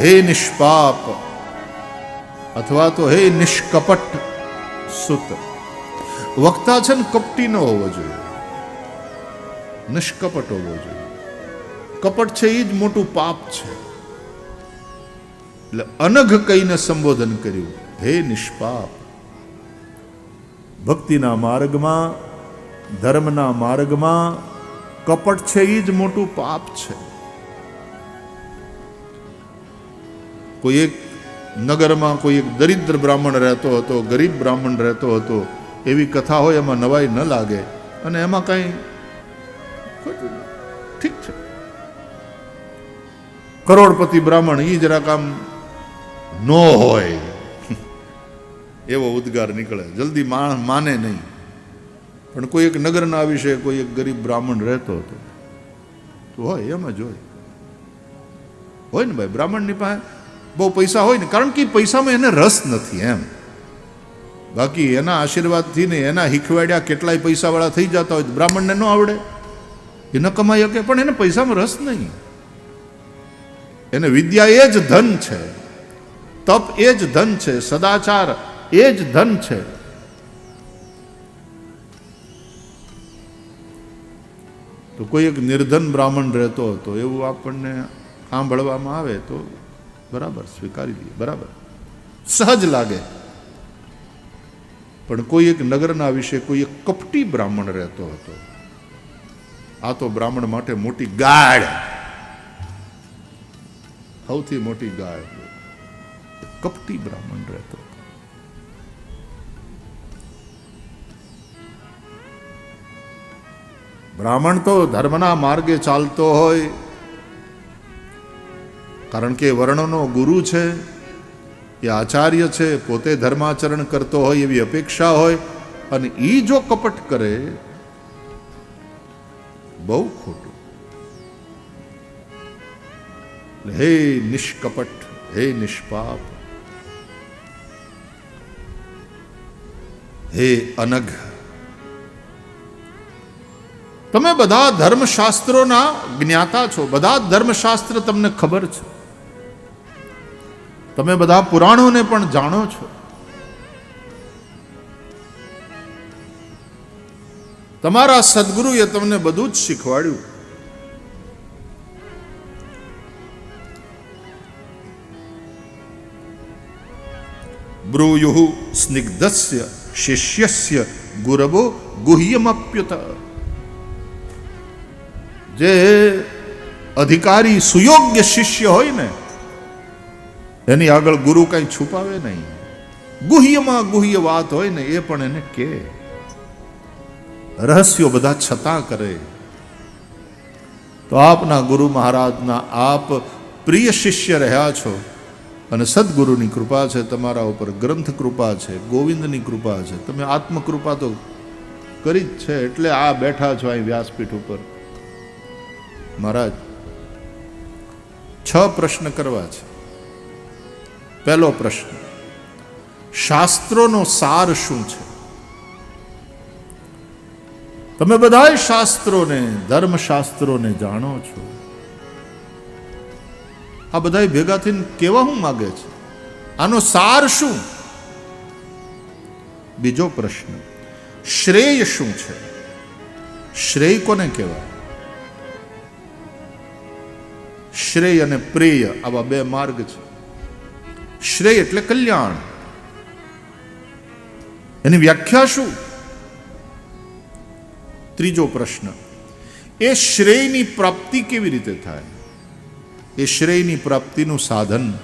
હે નિષ્પાપ અથવા તો હે નિષ્કપટ સુત. વક્તા છે ને કપટી ન હોવો જોઈએ. નિષ્કપટ હોવો જોઈએ. કપટ છે એ જ મોટું પાપ છે. એટલે અનઘ કહીને સંબોધન કર્યું, હે નિષ્પાપ. ભક્તિના માર્ગમાં, ધર્મના માર્ગમાં કપટ છે એ જ મોટું પાપ છે. કોઈ એક નગરમાં કોઈ એક દરિદ્ર બ્રાહ્મણ રહેતો હતો, ગરીબ બ્રાહ્મણ રહેતો હતો, એવી કથા હોય એમાં નવાઈ ન લાગે. અને એમાં કંઈ ઠીક છે. કરોડપતિ બ્રાહ્મણ એ જરાક આમ ન હોય. એવો ઉદ્ગાર નીકળે. જલ્દી માને નહીં. પણ કોઈ એક નગરના વિશે કોઈ એક ગરીબ બ્રાહ્મણ રહેતો હતો. તો હોય, એમ જ હોય. હોય ને ભાઈ, બ્રાહ્મણની પાસે બહુ પૈસા હોય ને, કારણ કે પૈસામાં એને રસ નથી એમ. બાકી એના આશીર્વાદથી ને એના હિખવાડ્યા કેટલાય પૈસાવાળા થઈ જતા હોય બ્રાહ્મણને ન આવડે. એ ન કમાઈ શકે, પણ એને પૈસામાં રસ નહીં. એને વિદ્યા એ જ ધન છે. તપ એ જ ધન છે. સદાચાર એ જ ધન છે. તો કોઈ એક નિર્ધન બ્રાહ્મણ રહેતો હતો એવું આપણને સાંભળવામાં આવે તો બરાબર સ્વીકારી લઈએ બરાબર સહજ લાગે પણ કોઈ એક નગરના વિશે કોઈ એક કપટી બ્રાહ્મણ રહેતો હતો આ તો બ્રાહ્મણ માટે મોટી ગાળ સૌથી મોટી ગાળ કપટી બ્રાહ્મણ રહેતો હતો. બ્રાહ્મણ તો ધર્મના માર્ગે ચાલતો હોય કારણ કે વર્ણનો ગુરુ છે, એ આચાર્ય છે, પોતે ધર્માચરણ કરતો હોય એવી અપેક્ષા હોય, અને એ જો કપટ કરે, બહુ ખોટું. હે નિષ્કપટ, હે નિષ્પાપ, હે અનઘ. તમે બધા ધર્મશાસ્ત્રોના જ્ઞાતા છો, બધા ધર્મશાસ્ત્ર તમને ખબર છે. તમે બધા પુરાણોને પણ જાણો છો. તમારા સદગુરુએ તમને બધું જ શીખવાડ્યું. બ્રૂયુ સ્નિગ્ધસ્ય શિષ્યસ્ય ગુરવો ગુહ્યમપ્યુત. જે અધિકારી સુયોગ્ય શિષ્ય હોય ને એની આગળ ગુરુ કઈ છુપાવે નહીં. ગુહ્યમાં ગુહ્ય વાત હોય ને એ પણ એને કે. રહસ્યો બધા છતાં કરે. તો આપના ગુરુ મહારાજના આપ પ્રિય શિષ્ય રહ્યા છો અને સદગુરુની કૃપા છે, તમારા ઉપર ગ્રંથ કૃપા છે, ગોવિંદની કૃપા છે. તમે આત્મકૃપા તો કરી જ છે, એટલે આ બેઠા છો અહીં વ્યાસપીઠ ઉપર. મહારાજ, છ પ્રશ્ન કરવા છે. પહેલો પ્રશ્ન. શાસ્ત્રોનો સાર શું છે? તમે બધા શાસ્ત્રોને, ધર્મશાસ્ત્રોને જાણો છો. આ બધા ભેગા થઈને કેવા હું માગે છે? આનો સાર શું? બીજો પ્રશ્ન. શ્રેય શું છે? શ્રેય કોને કહેવાય? શ્રેય અને પ્રેય આવા બે માર્ગ છે. શ્રેય એટલે કલ્યાણ. એની વ્યાખ્યા શું? ત્રીજો પ્રશ્ન. એ શ્રેયની પ્રાપ્તિ કેવી રીતે થાય? એ શ્રેયની પ્રાપ્તિનું સાધન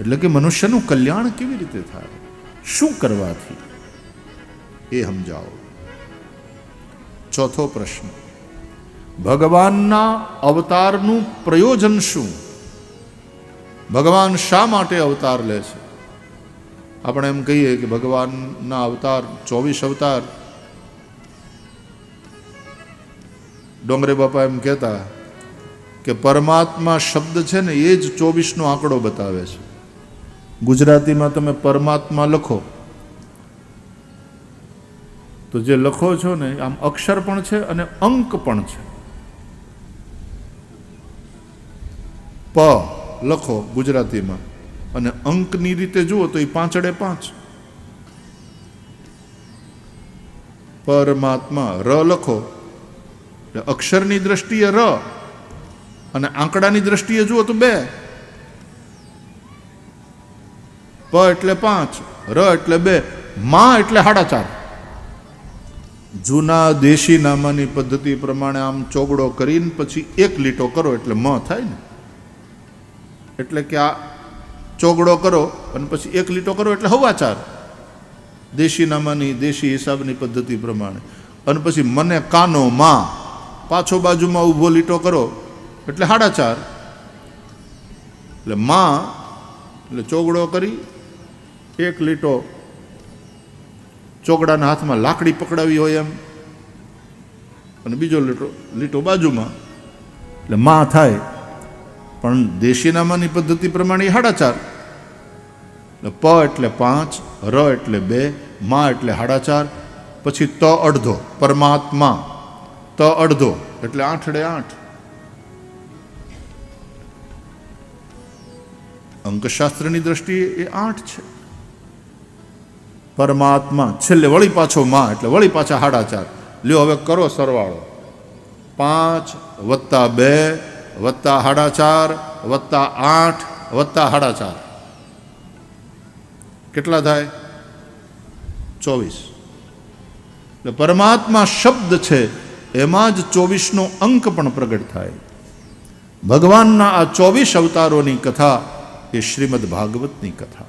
એટલે કે મનુષ્યનું કલ્યાણ કેવી રીતે થાય? શું કરવાથી? એ સમજાવો. ચોથો પ્રશ્ન. ભગવાનના અવતારનું પ્રયોજન શું? ભગવાન શા માટે અવતાર લે છે? આપણે એમ કહીએ કે ભગવાનના અવતાર, ચોવીસ અવતાર. ડોંગરે બાપા એમ કહેતા કે પરમાત્મા શબ્દ છે ને એ જ ચોવીસનો આંકડો બતાવે છે. ગુજરાતીમાં તમે પરમાત્મા લખો. તો જે લખો છો ને, આમ અક્ષર પણ છે અને અંક પણ છે. પ લખો ગુજરાતીમાં. અને અંકની રીતે જુઓ તો એ પાંચડે પાંચ. પરમાત્મા ર લખો. અક્ષરની દ્રષ્ટિએ ર અને આંકડાની દ્રષ્ટિએ જુઓ તો બે. પ એટલે પાંચ, ર એટલે બે, મા એટલે સાડા ચાર. જૂના દેશી નામાની પદ્ધતિ પ્રમાણે આમ ચોગડો કરીને પછી એક લીટો કરો એટલે મ થાય ને. એટલે કે આ ચોગડો કરો અને પછી એક લીટો કરો એટલે હવા ચાર દેશી નામાની, દેશી હિસાબની પદ્ધતિ પ્રમાણે. અને પછી મને કાનો માં પાછો બાજુમાં ઊભો લીટો કરો એટલે સાડા ચાર એટલે માં, એટલે ચોગડો કરી, એક લીટો ચોગડાના હાથમાં લાકડી પકડાવી હોય એમ. અને બીજો લીટો લીટો બાજુમાં. એટલે માં થાય. પણ દેશીનામાની પદ્ધતિ પ્રમાણે સાડા ચાર પ એટલે પાંચ, ર એટલે બે, મા એટલે સાડા ચાર પછી ત અડધો, પરમાત્મા. ત અડધો એટલે આઠડે આઠ. અંકશાસ્ત્રની દ્રષ્ટિએ એ આઠ છે. પરમાત્મા, છેલ્લે વળી પાછો માં એટલે વળી પાછા સાડા ચાર લ્યો હવે કરો સરવાળો. પાંચ વત્તા બે વત્તા સાડા ચાર વત્તા આઠ, વત્તા સાડા ચાર કેટલા થાય? ચોવીસ. એટલે પરમાત્મા શબ્દ છે, એમાં જ ચોવીસનો અંક પણ પ્રગટ થાય. ભગવાનના આ ચોવીસ અવતારોની કથા એ શ્રીમદ ભાગવતની કથા.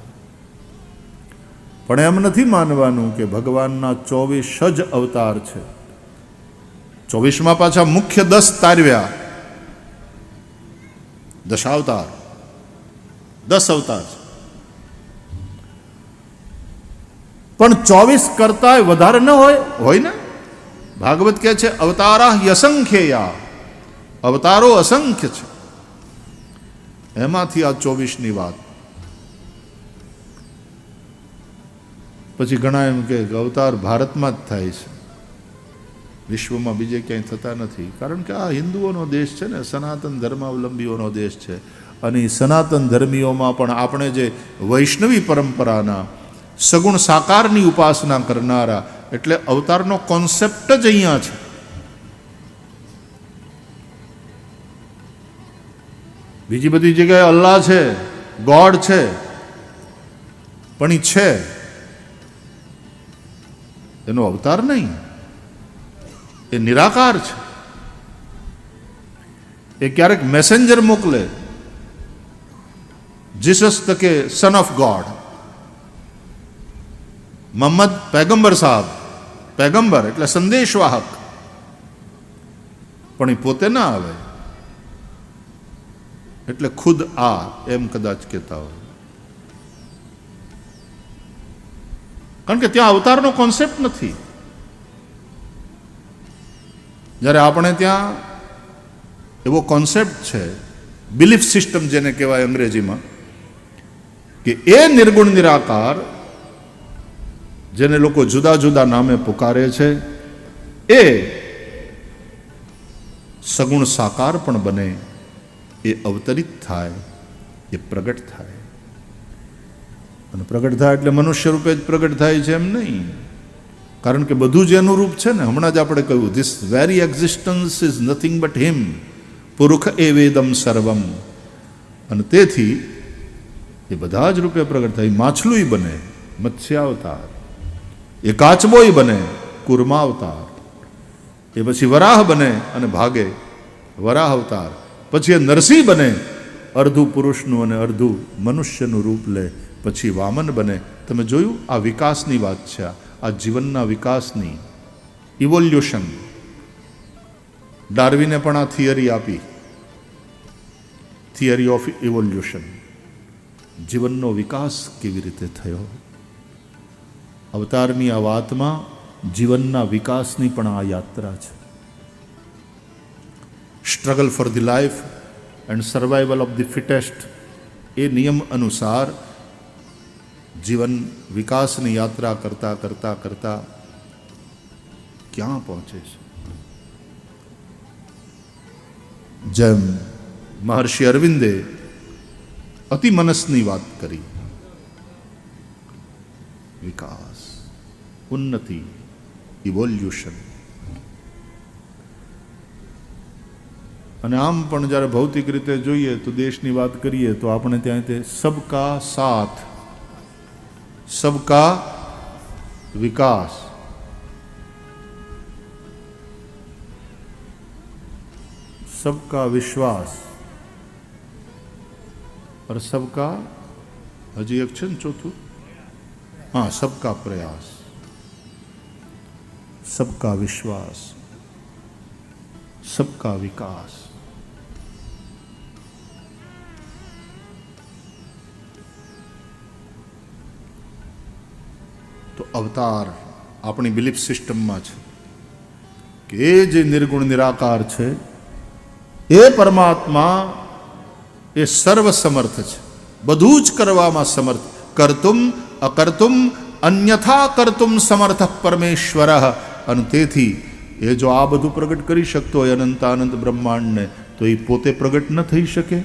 પણ એમ નથી માનવાનું કે ભગવાનના ચોવીસ જ અવતાર છે. ચોવીસમાં પાછા મુખ્ય દસ તારવ્યા. દશાવતાર દસ અવતાર. છે પણ ચોવીસ કરતા વધારે ન હોય? હોય ને? ભાગવત કહે છે, અવતારા યસંખ્યયા. અવતારો અસંખ્ય છે. એમાંથી આ ચોવીસની વાત. પછી ઘણા એમ કે અવતાર ભારતમાં જ થાય છે. વિશ્વમાં બીજે ક્યાંય થતા નથી. કારણ કે આ હિન્દુઓનો દેશ છે ને, સનાતન ધર્માવલંબીઓનો દેશ છે. અને સનાતન ધર્મીઓમાં પણ આપણે જે વૈષ્ણવી પરંપરાના સગુણ સાકારની ઉપાસના કરનારા, એટલે અવતારનો કોન્સેપ્ટ જ અહીંયા છે. બીજી બધી જગ્યાએ અલ્લાહ છે, ગોડ છે, પણ એ છે. એનો અવતાર નહીં. એ નિરાકાર છે. એ ક્યારેક મેસેન્જર મોકલે. જીસસ કે સન ઓફ ગોડ મોહમ્મદ પેગંબર સાહેબ પેગંબર એટલે સંદેશવાહક. પણ એ પોતે ના આવે. એટલે ખુદ આ એમ કદાચ કહેતા હોય. કારણ કે ત્યાં અવતારનો કોન્સેપ્ટ નથી. જ્યારે આપણે ત્યાં એવો કોન્સેપ્ટ છે બિલીફ સિસ્ટમ જેને કહેવાય અંગ્રેજીમાં, કે એ નિર્ગુણ નિરાકાર જેને લોકો જુદા જુદા નામે પુકારે છે, એ સગુણ સાકાર પણ બને, એ અવતરિત થાય, એ પ્રગટ થાય. અને પ્રગટ થાય એટલે મનુષ્ય રૂપે જ પ્રગટ થાય છે એમ નહીં. કારણ કે બધું જ એનું રૂપ છે ને, હમણાં જ આપણે કહ્યું this very existence is nothing but him પુરુખ એ વેદમ સર્વમ. અને તેથી એ બધા જ રૂપે પ્રગટ થાય. માછલું બને મત્સ્ય અવતાર એ કાચબોય બને કુરમા અવતાર એ પછી વરાહ બને અને ભાગે વરાહ અવતાર પછી એ નરસિંહ બને, અર્ધું પુરુષનું અને અર્ધું મનુષ્યનું રૂપ લે. પછી વામન બને. તમે જોયું આ વિકાસની વાત છે આ. જીવનના વિકાસની ઇવોલ્યુશન ડાર્વિને પણ આ થિયરી આપી. થિયરી ઓફ ઇવોલ્યુશન જીવનનો વિકાસ કેવી રીતે થયો? અવતારની આ વાતમાં જીવનના વિકાસની પણ આ યાત્રા છે. Struggle for the life and survival of the fittest એ નિયમ અનુસાર જીવન વિકાસની યાત્રા કરતા કરતા કરતા ક્યાં પહોંચે છે? જેમ મહર્ષિ અરવિંદે અતિ મનસની વાત કરી. વિકાસ, ઉન્નતિ ઇવોલ્યુશન અને આમ પણ જ્યારે ભૌતિક રીતે જોઈએ તો દેશની વાત કરીએ તો આપણે ત્યાં તે સબકા સાથ सबका विकास। सबका विश्वास। और सबका हजी अक्षर चौथु। हाँ सबका प्रयास। सबका विश्वास। सबका विकास। અવતાર આપણી બિલીફ સિસ્ટમમાં છે કે જે નિર્ગુણ નિરાકાર છે, એ પરમાત્મા એ સર્વ સમર્થ છે. બધું જ કરવામાં સમર્થ. કરતુમ અકર્તુમ અન્યથા કરતુમ સમર્થ પરમેશ્વર. અને તેથી એ જો આ બધું પ્રગટ કરી શકતો હોય અનંતાનંદ બ્રહ્માંડને, તો એ પોતે પ્રગટ ન થઈ શકે.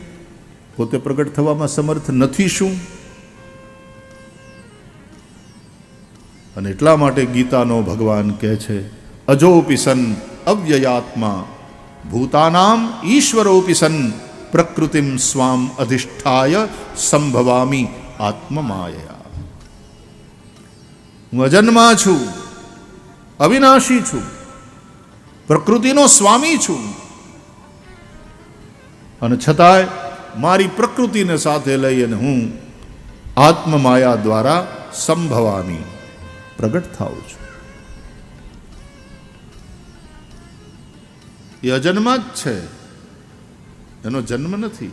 પોતે પ્રગટ થવામાં સમર્થ નથી શું? અને એટલા માટે ગીતાનો ભગવાન કહે છે, અજોપી સન અવ્યયાત્મા, ભૂતાનામ ઈશ્વરોપી સન, પ્રકૃતિમ સ્વામ અધિષ્ઠાય સંભવામી આત્મમાયા. હું અજન્મા છું, અવિનાશી છું, પ્રકૃતિનો સ્વામી છું. અને છતાંય મારી પ્રકૃતિને સાથે લઈ અને હું આત્મમાયા દ્વારા સંભવામી પ્રગટ થાઉં છું. એ અજન્મા જ છે. એનો જન્મ નથી.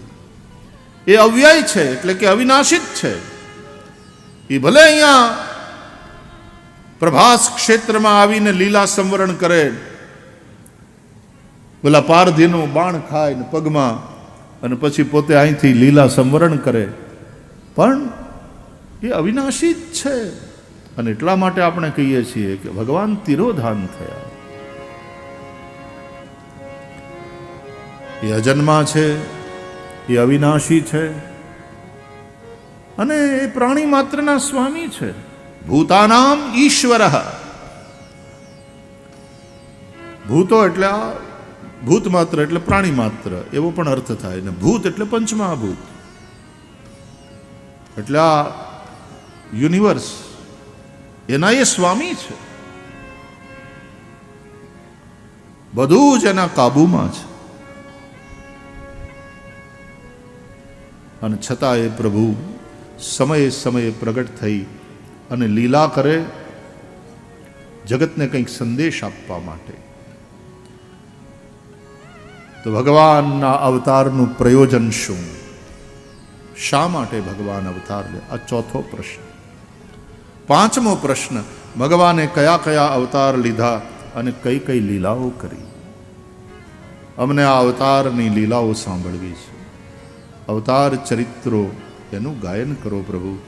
એ અવ્યય છે એટલે કે અવિનાશિત છે. એ ભલે અહીંયા પ્રભાસ ક્ષેત્રમાં આવીને લીલા સંવરણ કરે. પેલા પારધીનું બાણ ખાય ને પગમાં અને પછી પોતે અહીંથી લીલા સંવરણ કરે. પણ એ અવિનાશી જ છે. અને એટલા માટે આપણે કહીએ છીએ કે ભગવાન તિરોધાન થયા. એ અજન્મા છે, એ અવિનાશી છે, અને એ પ્રાણી માત્રના સ્વામી છે. ભૂતાનામ ઈશ્વર. ભૂતો એટલે ભૂત માત્ર એટલે પ્રાણી માત્ર, એવો પણ અર્થ થાય. ને ભૂત એટલે પંચમહાભૂત. એટલે આ યુનિવર્સ એના એ સ્વામી છે. બધું જ એના કાબુમાં છે. અને છતાં એ પ્રભુ સમયે સમયે પ્રગટ થઈ અને લીલા કરે જગતને કંઈક સંદેશ આપવા માટે. તો ભગવાનના અવતારનું પ્રયોજન શું? શા માટે ભગવાન અવતાર આ ચોથો પ્રશ્ન. પાંચમો પ્રશ્ન, ભગવાને કયા કયા અવતાર લીધા અને કઈ કઈ લીલાઓ કરી? અમને આ અવતારની લીલાઓ સાંભળવી છે. અવતાર ચરિત્રો એનું ગાયન કરો પ્રભુ.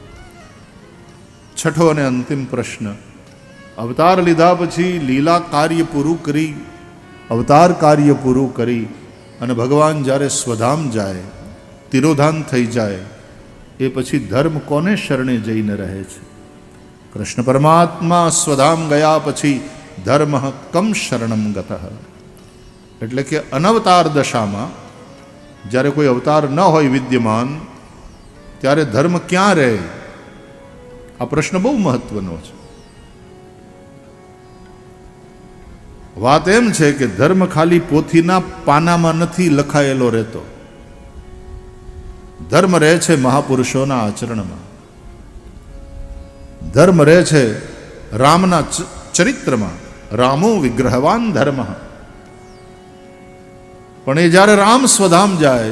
છઠ્ઠો અને અંતિમ પ્રશ્ન, અવતાર લીધા પછી લીલા કાર્ય પૂરું કરી, અવતાર કાર્ય પૂરું કરી અને ભગવાન જ્યારે સ્વધામ જાય, તિરોધાન થઈ જાય, એ પછી ધર્મ કોને શરણે જઈને રહે છે? કૃષ્ણ પરમાત્મા સ્વધામ ગયા પછી ધર્મ કમ શરણમ ગત એટલે કે અનવતાર દશામાં જ્યારે કોઈ અવતાર ન હોય વિદ્યમાન ત્યારે ધર્મ ક્યાં રહે આ પ્રશ્ન બહુ મહત્વનો છે વાત એમ છે કે ધર્મ ખાલી પોથીના પાનામાં નથી લખાયેલો રહેતો ધર્મ રહે છે મહાપુરુષોના આચરણમાં ધર્મ રહે છે રામના ચરિત્રમાં. રામો વિગ્રહવાન ધર્મ. પણ એ જ્યારે રામ સ્વધામ જાય,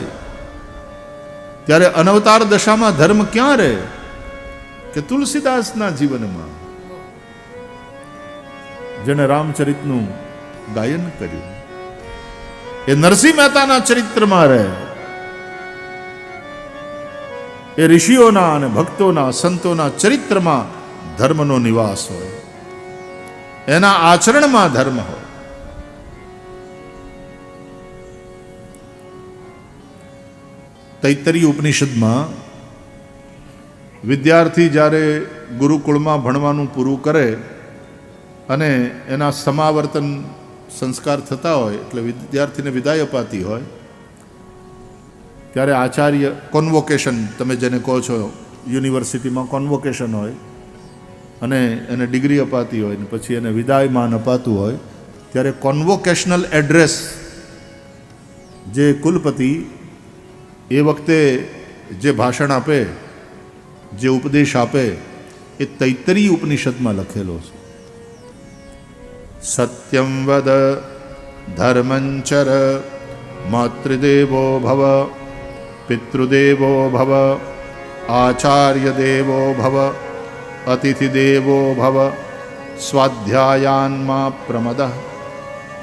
ત્યારે અનવતાર દશામાં ધર્મ ક્યાં રહે? કે તુલસીદાસના જીવનમાં. જેને રામચરિતનું ગાયન કર્યું. એ નરસિંહ મહેતાના ચરિત્રમાં રહે. એ ઋષિઓના અને ભક્તોના, સંતોના ચરિત્રમાં ધર્મનો નિવાસ હોય. એના આચરણમાં ધર્મ હોય. તૈતરી ઉપનિષદમાં વિદ્યાર્થી જ્યારે ગુરુકુળમાં ભણવાનું પૂરું કરે અને એના સમાવર્તન સંસ્કાર થતા હોય, એટલે વિદ્યાર્થીને વિદાય અપાતી હોય, ત્યારે આચાર્ય કોન્વોકેશન તમે જેને કહો છો, યુનિવર્સિટીમાં કોન્વોકેશન હોય અને એને ડિગ્રી અપાતી હોય ને પછી એને વિદાયમાન અપાતું હોય, ત્યારે કોન્વોકેશનલ એડ્રેસ જે કુલપતિ એ વખતે જે ભાષણ આપે, જે ઉપદેશ આપે, એ તૈતરી ઉપનિષદમાં લખેલો છે. સત્યમ વદ ધર્મંચર માતૃદેવો ભવ, પિતૃદેવો ભવ આચાર્ય દેવો ભવ અતિથિદેવો ભવ સ્વાધ્યાયાન્મા પ્રમદ